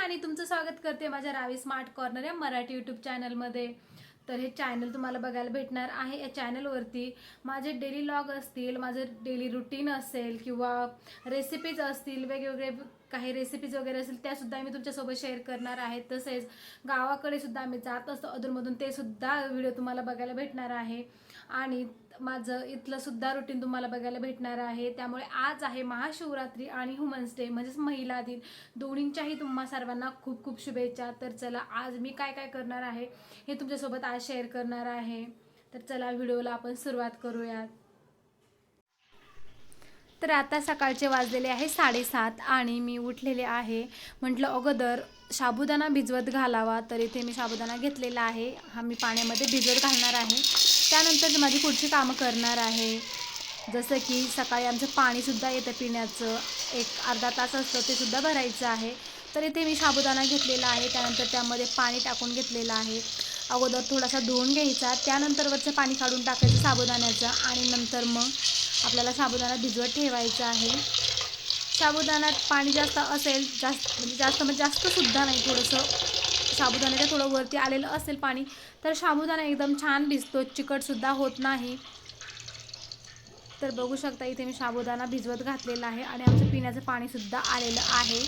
आणि तुमचं स्वागत करते माझ्या रावी स्मार्ट कॉर्नर या मराठी यूट्यूब चॅनलमध्ये तर हे चॅनल तुम्हाला बघायला भेटणार आहे. या चॅनलवरती माझे डेली लॉग असतील माझं डेली रुटीन असेल किंवा रेसिपीज असतील वेगवेगळे काही रेसिपीज वगैरे असतील त्यासुद्धा मी तुमच्यासोबत शेअर करणार आहे. तसेच गावाकडे सुद्धा आम्ही जात असतो अधूनमधून ते सुद्धा व्हिडिओ तुम्हाला बघायला भेटणार आहे. आणि माझं इथलं सुद्धा रुटीन तुम्हाला बघायला भेटणार आहे. त्यामुळे आज आहे महाशिवरात्री आणि वुमन्स डे म्हणजेच महिला दिन. दोन्हींच्याही तुम्हा सर्वांना खूप खूप शुभेच्छा. तर चला आज मी काय काय करणार आहे हे तुमच्यासोबत आज शेअर करणार आहे. तर चला व्हिडिओला आपण सुरुवात करूयात. तर आता सकाळचे वाजलेले आहे साडेसात आणि मी उठलेले आहे. म्हटलं अगोदर साबुदाणा भिजवत घालावा. तर इथे मी साबुदाणा घेतलेला आहे. हा मी पाण्यामध्ये भिजवत घालणार आहे. त्यानंतर माझी पुढची कामं करणार आहे. जसं की सकाळी आमचं पाणीसुद्धा येतं पिण्याचं. एक अर्धा तास असतं ते सुद्धा भरायचं आहे. तर इथे मी साबुदाणा घेतलेला आहे. त्यानंतर त्यामध्ये पाणी टाकून घेतलेलं आहे. अगोदर थोडासा धुवून घ्यायचा. त्यानंतर वरचं पाणी काढून टाकायचं साबुदाण्याचं. आणि नंतर मग आपल्याला साबुदाणा भिजवत ठेवायचा आहे. साबुदाण्यात पाणी जास्त असेल जास्त म्हणजे जास्त म्हणजे जास्तसुद्धा नाही थोडंसं. साबुदाण्याच्या थोडं वरती आलेलं असेल पाणी तर साबुदाणा एकदम छान भिजतो चिकटसुद्धा होत नाही. तर बघू शकता इथे मी साबुदाणा भिजवत घातलेला आहे आणि आमचं पिण्याचं पाणीसुद्धा आलेलं आहे.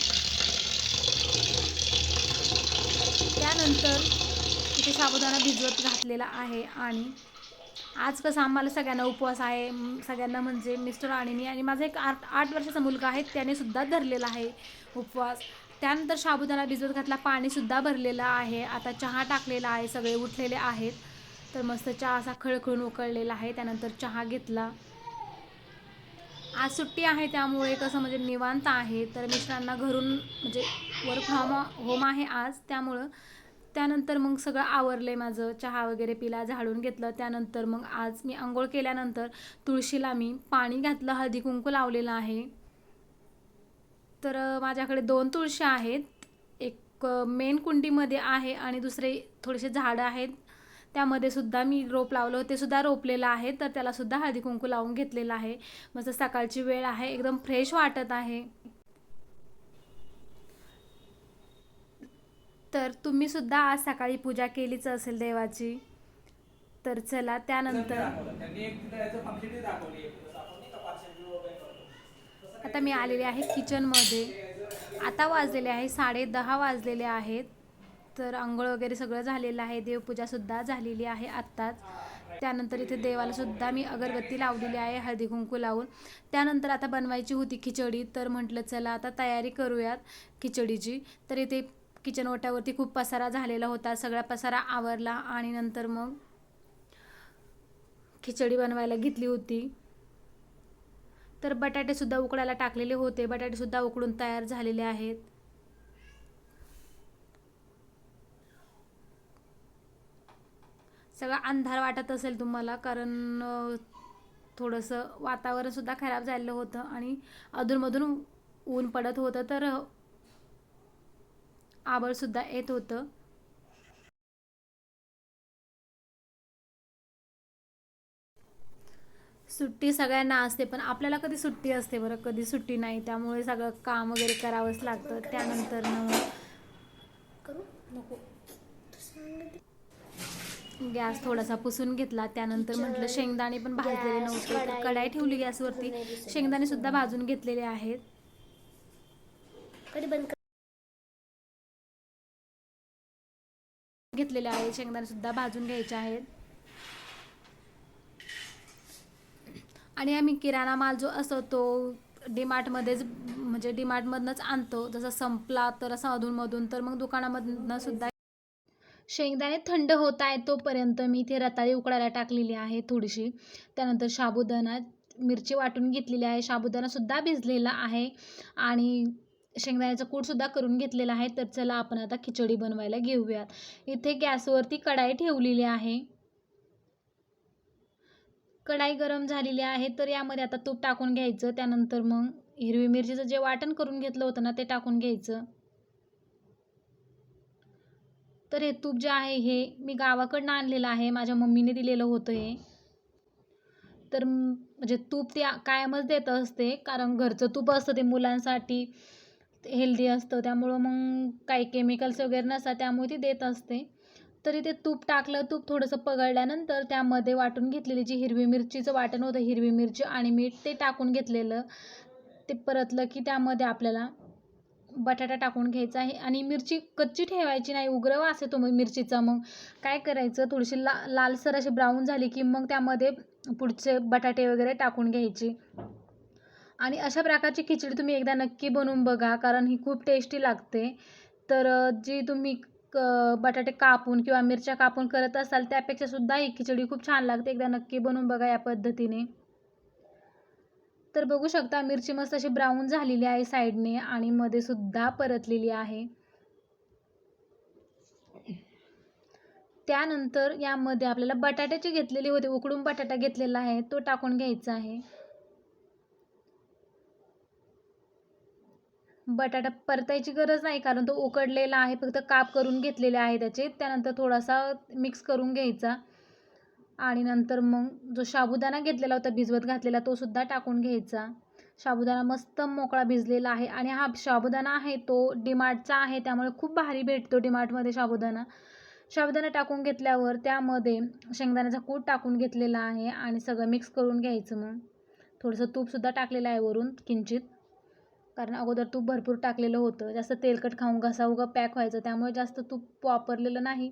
त्यानंतर इथे साबुदाणा भिजवत घातलेला आहे आणि आज कसं आम्हाला सगळ्यांना उपवास आहे सगळ्यांना म्हणजे मिस्टर आणि मी आणि माझा एक आठ आठ वर्षाचा मुलगा आहे त्याने सुद्धा धरलेला आहे उपवास. त्यानंतर साबुदाणा भिजवत घातला पाणीसुद्धा भरलेलं आहे आता चहा टाकलेला आहे सगळे उठलेले आहेत. तर मस्त चहा असा खळखळून उकळलेला आहे त्यानंतर चहा घेतला. आज सुट्टी आहे त्यामुळे कसं म्हणजे निवांत आहे तर मिस्टरांना घरून म्हणजे वर्क फ्रॉम होम आहे आज त्यामुळं त्यानंतर मग सगळं आवरलं माझं. चहा वगैरे पिला झाडून घेतलं. त्यानंतर मग आज मी आंघोळ केल्यानंतर तुळशीला मी पाणी घातलं हळदी कुंकू लावलेलं आहे. तर माझ्याकडे दोन तुळशी आहेत. एक मेन कुंडीमध्ये आहे आणि दुसरे थोडेसे झाडं आहेत. त्यामध्ये सुद्धा मी रोप लावलं होते. सुद्धा रोपलेलं आहे. तर त्याला सुद्धा हळदी कुंकू लावून घेतलेलं आहे. माझं सकाळची वेळ आहे. एकदम फ्रेश वाटत आहे. तर तुम्ही सुद्धा आज सकाळी पूजा केलीच असेल देवाची. तर चला त्यानंतर आता मी आलेले आहे किचनमध्ये आता वाजलेले आहे साडे दहा वाजलेले आहेत. तर आंघोळ वगैरे सगळं झालेलं आहे. देवपूजासुद्धा झालेली आहे आत्ताच. त्यानंतर इथे देवाला सुद्धा मी अगरबत्ती लावलेली आहे हळदी कुंकू लावून. त्यानंतर आता बनवायची होती खिचडी. तर म्हटलं चला आता तयारी करूयात खिचडीची. तर इथे किचन ओट्यावरती खूप पसारा झालेला होता सगळा पसारा आवरला आणि नंतर मग खिचडी बनवायला घेतली होती. तर बटाटेसुद्धा उकडायला टाकलेले होते बटाटेसुद्धा उकडून तयार झालेले आहेत. सगळा अंधार वाटत असेल तुम्हाला कारण थोडंसं वातावरणसुद्धा खराब झालेलं होतं आणि अधूनमधून ऊन पडत होतं तर आबळ सुद्धा येत होतं. सुट्टी सगळ्यांना असते पण आपल्याला कधी सुट्टी असते बरं? कधी सुट्टी नाही त्यामुळे सगळं काम वगैरे करावंच लागतं. त्यानंतर न करू? नको. गॅस थोडासा पुसून घेतला. त्यानंतर म्हटलं शेंगदाणे पण भाजलेले नव्हते. तर कढाई, ठेवली गॅसवरती. शेंगदाणे सुद्धा भाजून घेतलेले आहेत. घेतलेले आहेत. शेंगदाणे सुद्धा भाजून घ्यायचे आहेत. आणि आम्ही किराणा माल जो असतो तो डीमार्टमध्येच म्हणजे डीमार्टमधनंच आणतो. जसं संपला तर असं अधूनमधून तर मग दुकानामधनं सुद्धा. शेंगदाणे थंड होत आहे तोपर्यंत मी इथे रताळी उकडायला टाकलेली आहे थोडीशी. त्यानंतर साबुदाणा मिरची वाटून घेतलेली आहे. साबुदाणा सुद्धा भिजलेला आहे. आणि शेंगदाण्याचं कूटसुद्धा करून घेतलेला आहे तर चला आपण आता खिचडी बनवायला घेऊयात. इथे गॅसवरती कढाई ठेवलेली आहे. कढाई गरम झालेली आहे तर यामध्ये आता तूप टाकून घ्यायचं त्यानंतर मग हिरवी मिरचीचं जे वाटण करून घेतलं होतं ना ते टाकून घ्यायचं. तर हे तूप जे आहे हे मी गावाकडनं आणलेलं आहे माझ्या मम्मीने दिलेलं होतं हे. तर म्हणजे तूप ते कायमच देत असते कारण घरचं तूप असतं ते मुलांसाठी. हेल्दी असतं त्यामुळं मग काही केमिकल्स वगैरे नसतात त्यामुळे ती देत असते. तरी ते तूप टाकलं तूप थोडंसं पगळल्यानंतर त्यामध्ये वाटून घेतलेली जी हिरवी मिरचीचं वाटण होतं हिरवी मिरची आणि मीठ ते टाकून घेतलेलं. ते परतलं की त्यामध्ये आपल्याला बटाटा टाकून घ्यायचा आहे आणि मिरची कच्ची ठेवायची नाही उग्र वास येतो मग मिरचीचा. मग काय करायचं थोडीशी ला लालसर अशी ब्राऊन झाली की मग त्यामध्ये पुढचे बटाटे वगैरे टाकून घ्यायची. आणि अशा प्रकारची खिचडी तुम्ही एकदा नक्की बनवून बघा कारण ही खूप टेस्टी लागते. तर जी तुम्ही क बटाटे कापून किंवा मिरच्या कापून करत असाल त्यापेक्षा सुद्धा ही खिचडी खूप छान लागते. एकदा नक्की बनवून बघा या पद्धतीने. तर बघू शकता मिरची मस्त अशी ब्राऊन झालेली आहे साईडने आणि मध्ये सुद्धा परतलेली आहे. त्यानंतर यामध्ये आपल्याला बटाट्याचे घेतलेले होते उकडून बटाटा घेतलेला आहे तो टाकून घ्यायचा आहे. बटाटा परतायची गरज नाही कारण तो उकडलेला आहे फक्त काप करून घेतलेले आहे त्याचे. त्यानंतर थोडासा मिक्स करून घ्यायचा. आणि नंतर मग जो साबुदाणा घेतलेला होता भिजवत घातलेला तो सुद्धा टाकून घ्यायचा. साबुदाणा मस्त मोकळा भिजलेला आहे. आणि हा साबुदाणा आहे तो डिमार्टचा आहे त्यामुळे खूप भारी भेटतो डिमार्टमध्ये साबुदाणा. साबुदाणा टाकून घेतल्यावर त्यामध्ये शेंगदाण्याचा कूट टाकून घेतलेला आहे आणि सगळं मिक्स करून घ्यायचं मग. थोडंसं तूपसुद्धा टाकलेलं आहे वरून किंचित. कारण अगोदर तूप भरपूर टाकलेलं होतं. जास्त तेलकट खाऊन घसा उगा पॅक व्हायचं. त्यामुळे जास्त तूप वापरलेलं नाही.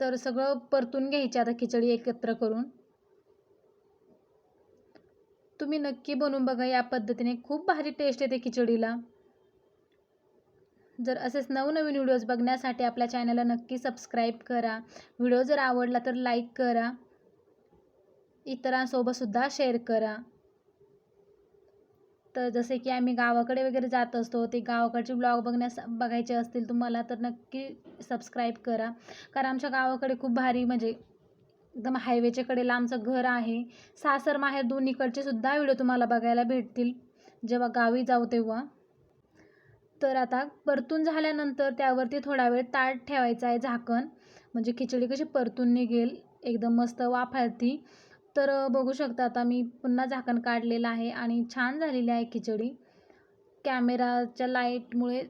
तर सगळं परतून घ्यायची आता खिचडी एकत्र करून. तुम्ही नक्की बनवून बघा. या पद्धतीने खूप भारी टेस्ट येते खिचडीला. जर असेच नवनवीन व्हिडिओज बघण्यासाठी आपल्या चॅनलला नक्की सबस्क्राईब करा. व्हिडिओ जर आवडला तर लाईक करा. इतरांसोबतसुद्धा शेअर करा. तर जसे की आम्ही गावाकडे वगैरे जात असतो ते गावाकडचे ब्लॉग बघण्यास बघायचे असतील तुम्हाला तर नक्की सबस्क्राईब करा. कारण आमच्या गावाकडे खूप भारी म्हणजे एकदम हायवेच्या कडेला आमचं घर आहे. सासर माहेर दोन्हीकडचे सुद्धा व्हिडिओ तुम्हाला बघायला भेटतील. जेव्हा गावी जाऊ तेव्हा. तर आता परतून झाल्यानंतर त्यावरती थोडा वेळ ताट ठेवायचं आहे झाकण. म्हणजे खिचडी कशी परतून निघेल एकदम मस्त वाफाळती. तर बघू शकता आता मी पुन्हा झाकण काढलेलं आहे आणि छान झालेली आहे खिचडी. कॅमेराच्या लाईटमुळे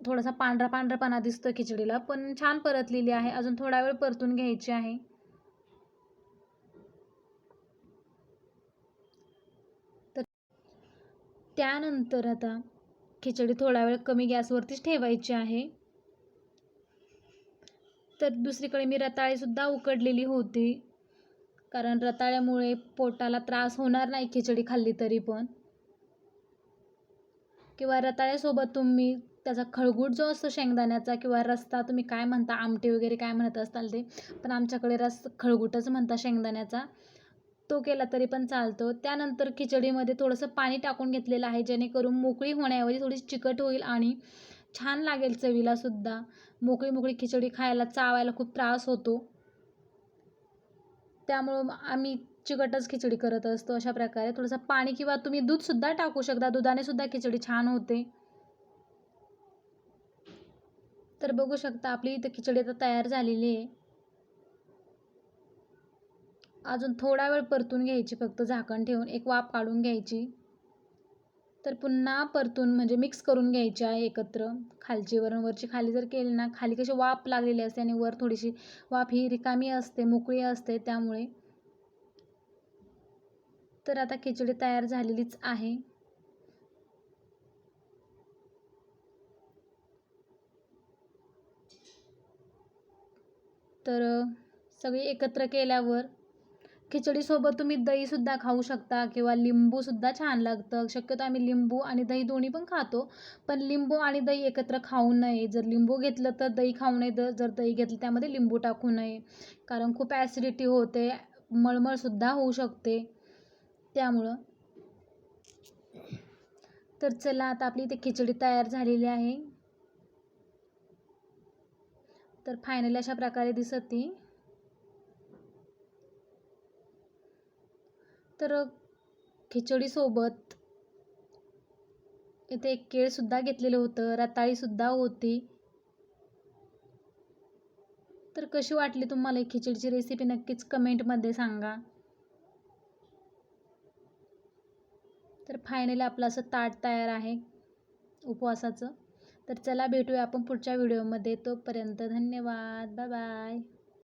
थोडासा पांढरा पांढरापणा दिसतो खिचडीला पण छान परतलेली आहे. अजून थोडा वेळ परतून घ्यायची आहे. तर त्यानंतर आता खिचडी थोडा वेळ कमी गॅसवरतीच ठेवायची आहे. तर दुसरीकडे मी रताळीसुद्धा उकडलेली होती. कारण रताळ्यामुळे पोटाला त्रास होणार नाही खिचडी खाल्ली तरी पण. किंवा रताळ्यासोबत तुम्ही त्याचा खळगूट जो असतो शेंगदाण्याचा किंवा रस्ता तुम्ही काय म्हणता आमटे वगैरे काय म्हणत असताल ते पण आमच्याकडे रस खळगूटच म्हणता शेंगदाण्याचा. तो केला तरी पण चालतो. त्यानंतर खिचडीमध्ये थोडंसं पाणी टाकून घेतलेलं आहे जेणेकरून मोकळी होण्याऐवजी थोडी चिकट होईल आणि छान लागेल चवीला सुद्धा मोकळी मोकळी खिचडी खायला चावायला खूप त्रास होतो. त्यामुळं आम्ही चिकटच खिचडी करत असतो अशा प्रकारे. थोडंसं पाणी किंवा तुम्ही दूधसुद्धा टाकू शकता. दुधाने सुद्धा खिचडी छान होते. तर बघू शकता आपली इथं खिचडी आता तयार झालेली आहे. अजून थोडा वेळ परतून घ्यायची फक्त झाकण ठेवून. एक वाफ काढून घ्यायची. तर पुन्हा परतून म्हणजे मिक्स करून घ्यायची आहे एकत्र. खालची वरून वरची खाली जर केली ना खाली कशी वाफ लागलेली असते आणि वर थोडीशी वाफ ही रिकामी असते मोकळी असते त्यामुळे. तर आता खिचडी तयार झालेलीच आहे. तर सगळी एकत्र केल्यावर खिचडीसोबत तुम्ही दहीसुद्धा खाऊ शकता किंवा लिंबूसुद्धा छान लागतं. शक्यतो आम्ही लिंबू आणि दही दोन्ही पण खातो. पण लिंबू आणि दही एकत्र खाऊ नये. जर लिंबू घेतलं तर दही खाऊ नये. जर जर दही घेतलं त्यामध्ये लिंबू टाकू नये. कारण खूप ॲसिडिटी होते. मळमळसुद्धा होऊ शकते. त्यामुळं. तर चला आता आपली इथे खिचडी तयार झालेली आहे. तर फायनली अशा प्रकारे दिसत ती. तर खिचडीसोबत इथे एक केळसुद्धा घेतलेलं होतं रताळीसुद्धा होती. तर कशी वाटली तुम्हाला ही खिचडीची रेसिपी नक्कीच कमेंटमध्ये सांगा. तर फायनली आपलं असं ताट तयार आहे उपवासाचं. तर चला भेटूया आपण पुढच्या व्हिडिओमध्ये तोपर्यंत धन्यवाद. Bye bye